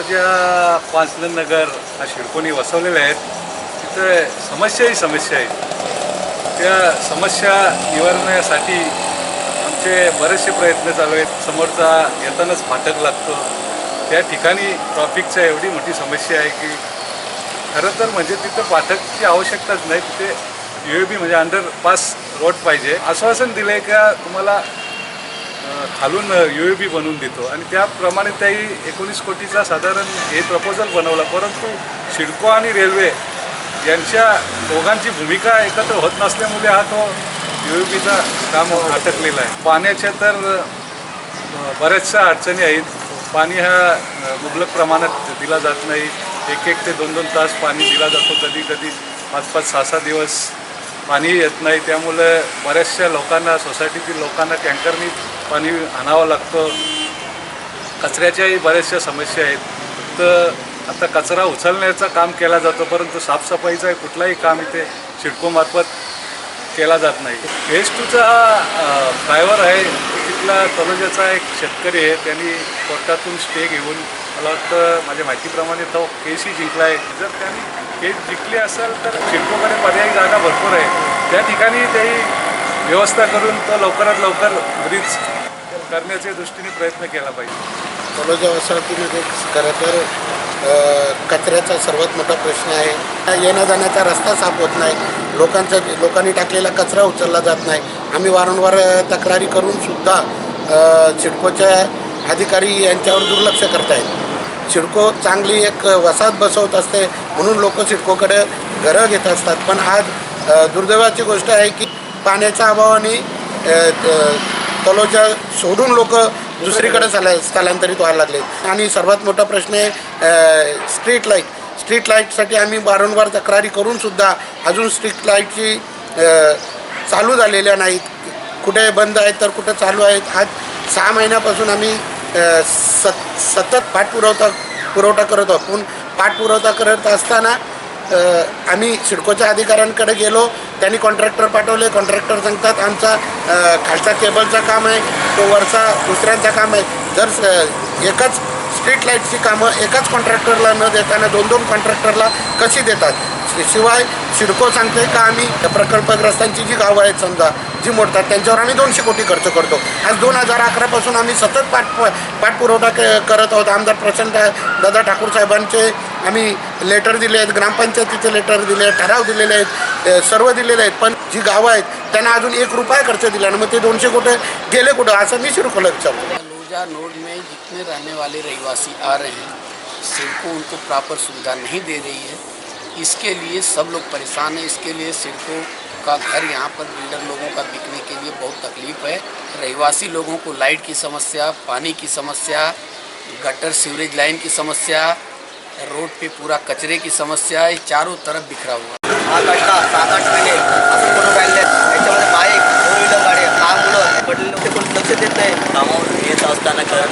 ज्या पाचलन नगर हा शिडकोणी वसवलेल्या आहेत. तिथे समस्याही समस्या आहेत. त्या समस्या निवारण्यासाठी आमचे बरेचसे प्रयत्न चालू आहेत. समोरचा येतानाच फाटक लागतो. त्या ठिकाणी ट्रॉफिकचा एवढी मोठी समस्या आहे की खरं तर म्हणजे तिथं फाटकची आवश्यकताच नाही. तिथे यू ए बी म्हणजे अंडरपास रोड पाहिजे. आश्वासन दिलं आहे का तुम्हाला खालून यू ए बी बनवून देतो. आणि त्याप्रमाणे त्याही एकोणीस कोटीचा साधारण हे प्रपोजल बनवला. परंतु सिडको आणि रेल्वे यांच्या दोघांची भूमिका एकत्र होत नसल्यामुळे हा तो यू ए बीचा काम अटकलेला आहे. पाण्याच्या तर बऱ्याचशा अडचणी आहेत. पाणी हा मुबलक प्रमाणात दिला जात नाही. एक एक ते दोन दोन तास पाणी दिला जातो. कधी कधी पाच पाच सहा सहा दिवस पाणी येत नाही त्यामुळे बऱ्याचशा लोकांना सोसायटीतील लोकांना टँकरनी पाणी आणावं लागतं. कचऱ्याच्याही बऱ्याचशा समस्या आहेत. तर आता कचरा उचलण्याचं काम केला जातो परंतु साफसफाईचं कुठलाही काम इथे सिडकोमार्फत केला जात नाही. फेज टूचा हा ड्रायव्हर आहे तिथला तलोजाचा एक शेतकरी आहे त्यांनी कोर्टातून स्टे घेऊन मला वाटतं माझ्या माहितीप्रमाणे तो केसही जिंकला आहे जर त्यांनी केस जिंकली असेल तर सिडकोकडे पर्यायी जागा भरपूर आहे. त्या ठिकाणी त्याही व्यवस्था करून तो लवकरात लवकर घरीच करण्याच्या दृष्टीने प्रयत्न केला पाहिजे. तलोजा वसाहतीमध्ये खरं तर कचऱ्याचा सर्वात मोठा प्रश्न आहे. येण्या जाण्याचा रस्ता साफ होत नाही. लोकांचा लोकांनी टाकलेला कचरा उचलला जात नाही. आम्ही वारंवार तक्रारी करून सुद्धा सिडकोच्या अधिकारी यांच्यावर दुर्लक्ष करतायत. सिडको चांगली एक वसाहत बसवत असते म्हणून लोक सिडकोकडे घरं घेत असतात. पण आज दुर्दैवाची गोष्ट आहे की पाण्याच्या अभावाने तलोच्या सोडून लोक दुसरीकडे स्थला स्थलांतरित व्हायला लागले. आणि सर्वात मोठा प्रश्न आहे स्ट्रीट लाइट स्ट्रीट लाईटसाठी आम्ही वारंवार तक्रारी करूनसुद्धा अजून स्ट्रीट लाईटची चालू झालेल्या नाहीत. कुठे बंद आहेत तर कुठे चालू आहेत आज सहा महिन्यापासून आम्ही सत सतत पाठपुरवठा पुरवठा करत आहोत. पण पाठपुरवठा करत असताना आम्ही सिडकोच्या अधिकाऱ्यांकडे गेलो त्यांनी कॉन्ट्रॅक्टर पाठवले. कॉन्ट्रॅक्टर सांगतात आमचा खालचा केबलचा काम आहे तो वरचा दुसऱ्यांचा काम आहे. जर एकच स्ट्रीट लाईटची कामं एकाच कॉन्ट्रॅक्टरला न देताना दोन दोन कॉन्ट्रॅक्टरला कशी देतात? शिवाय सिडको सांगते का आम्ही प्रकल्पग्रस्तांची जी गावं आहेत समजा जी मोडतात त्यांच्यावर आम्ही दोनशे कोटी खर्च करतो. आज दोन हजार अकरापासून आम्ही सतत पाठ पाठपुरवठा क- करत आहोत. आमदार प्रचंड दादा ठाकूर साहेबांचे आम्ही लेटर दिले आहेत, ग्रामपंचायतीचे लेटर दिले ठराव दिलेले सर्व दिलेले जी गावं आहेत, त्यांना अजून एक रुपया खर्च दिला ना मग कुठे, गेले कुठं? असं मी सिडकोला विचारतो लोजा नोड में जितने रहने वाले रहिवासी आ रहे हैं, सिडको उनको प्रॉपर सुविधा नहीं दे रही है। इसके लिए सब लोग परेशान हैं। इसके लिए सिडको का घर यहाँ पर बिल्डर लोगों का बिकने के लिए बहुत तकलीफ़ है। रहिवासी लोगों को लाइट की समस्या, पानी की समस्या गटर सीवरेज लाइन की समस्या रोड पे पूरा कचरे की समस्या है, चारों तरफ़ बिखरा हुआ हा। कचरा सात आठ तो है असं करून फोर व्हीलर गाडी लहान मुलं वडील लोक कोण लक्ष देत है। कामावरून येत असताना है।